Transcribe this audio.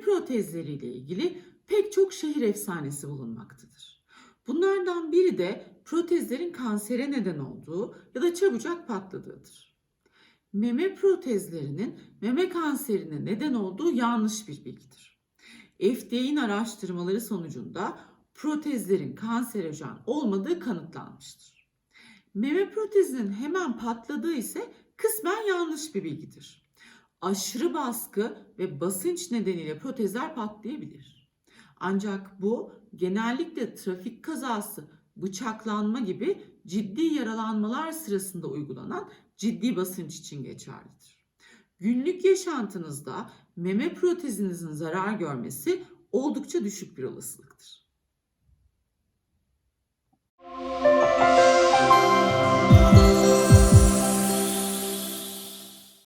protezleriyle ilgili pek çok şehir efsanesi bulunmaktadır. Bunlardan biri de protezlerin kansere neden olduğu ya da çabucak patladığıdır. Meme protezlerinin meme kanserine neden olduğu yanlış bir bilgidir. FDA'nin araştırmaları sonucunda protezlerin kanserojen olmadığı kanıtlanmıştır. Meme protezinin hemen patladığı ise kısmen yanlış bir bilgidir. Aşırı baskı ve basınç nedeniyle protezler patlayabilir. Ancak bu genellikle trafik kazası, bıçaklanma gibi ciddi yaralanmalar sırasında uygulanan ciddi basınç için geçerlidir. Günlük yaşantınızda meme protezinizin zarar görmesi oldukça düşük bir olasılıktır.